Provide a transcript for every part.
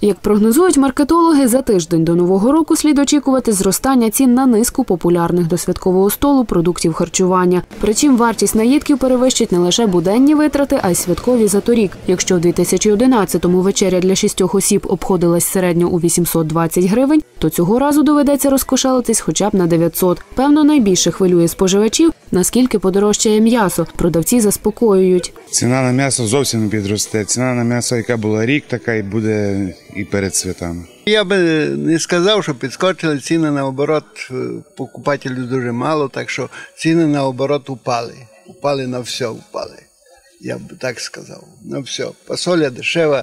Як прогнозують маркетологи, за тиждень до нового року слід очікувати зростання цін на низку популярних до святкового столу продуктів харчування. Причому вартість наїдків перевищить не лише буденні витрати, а й святкові за торік. Якщо в 2011-му вечеря для шістьох осіб обходилась середньо у 820 гривень, то цього разу доведеться розкошелитись хоча б на 900. Певно, найбільше хвилює споживачів, наскільки подорожчає м'ясо. Продавці заспокоюють. Ціна на м'ясо зовсім підросте. Ціна на м'ясо, яка була рік, така і буде і перед святами. Я би не сказав, що підскочили ціни наоборот, е, покупателів дуже мало, так що ціни наоборот упали. Упали на все, упали. Я б так сказав. На все. Фасоля дешева,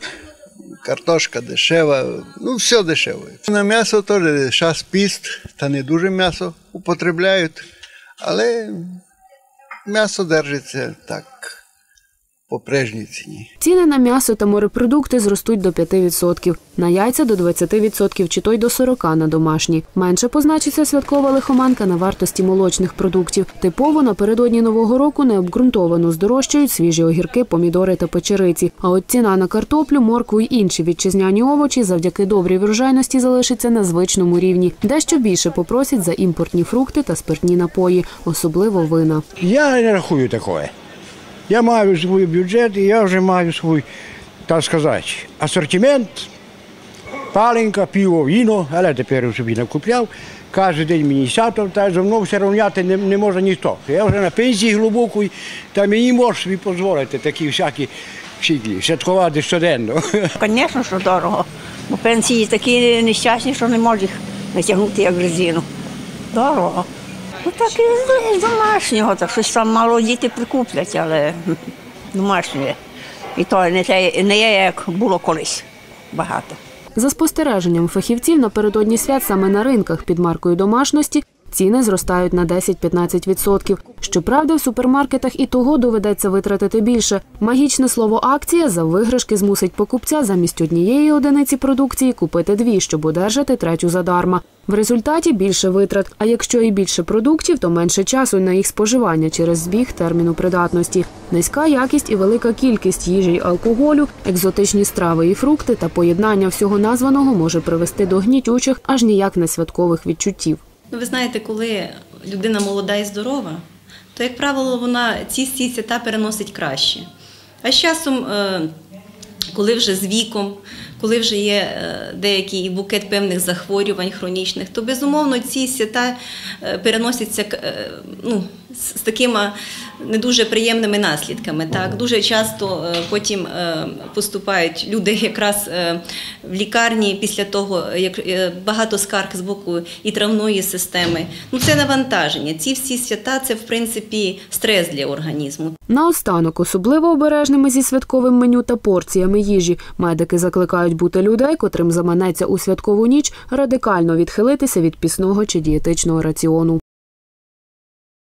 картошка дешева, ну все дешеве. На м'ясо теж час піст, та не дуже м'ясо употребляють, але м'ясо держиться так по прежній ціні. Ціни на м'ясо та морепродукти зростуть до 5%, на яйця до 20% чи то й до 40% на домашні. Менше позначиться святкова лихоманка на вартості молочних продуктів. Типово напередодні нового року необґрунтовано здорожчають свіжі огірки, помідори та печериці. А от ціна на картоплю, моркву й інші вітчизняні овочі завдяки добрій врожайності залишиться на звичному рівні. Дещо більше попросять за імпортні фрукти та спиртні напої, особливо вина. Я не рахую такое. Я маю свій бюджет і я вже маю свій, так сказати, асортимент. Паленка, пиво, віно, але тепер собі не купляв. Кожен день мені сято, та зо мною все рівняти не, не може ніхто. Я вже на пенсії глибокій, та мені може собі дозволити такі всякі фіглі, святкувати щоденно. Звісно, що дорого. Бо пенсії такі нещасні, що не можуть їх натягнути як резину. Дорого. Ну так і з домашнього, так щось там мало діти прикуплять, але домашнє. І то не те, не є, як було колись багато. За спостереженням фахівців напередодні свят саме на ринках під маркою домашності ціни зростають на 10-15%. Щоправда, в супермаркетах і того доведеться витратити більше. Магічне слово акція за виграшки змусить покупця замість однієї одиниці продукції купити дві, щоб одержати третю задарма. В результаті більше витрат. А якщо і більше продуктів, то менше часу на їх споживання через збіг терміну придатності. Низька якість і велика кількість їжі й алкоголю, екзотичні страви і фрукти та поєднання всього названого може привести до гнітючих, аж ніяк не святкових відчуттів. Ну, ви знаєте, коли людина молода і здорова, то, як правило, вона ці всі свята переносить краще. А з часом, е, коли вже з віком, коли вже є е, деякий букет певних захворювань хронічних, то безумовно ці свята е, переносяться ну, з з такими не дуже приємними наслідками. Так дуже часто е, потім е, поступають люди якраз е, в лікарні після того, як багато скарг з боку і травної системи. Ну це навантаження. Ці всі свята це в принципі стрес для організму. Наостанок, особливо обережними зі святковим меню та порціями їжі, медики закликають бути людей, котрим заманеться у святкову ніч радикально відхилитися від пісного чи дієтичного раціону.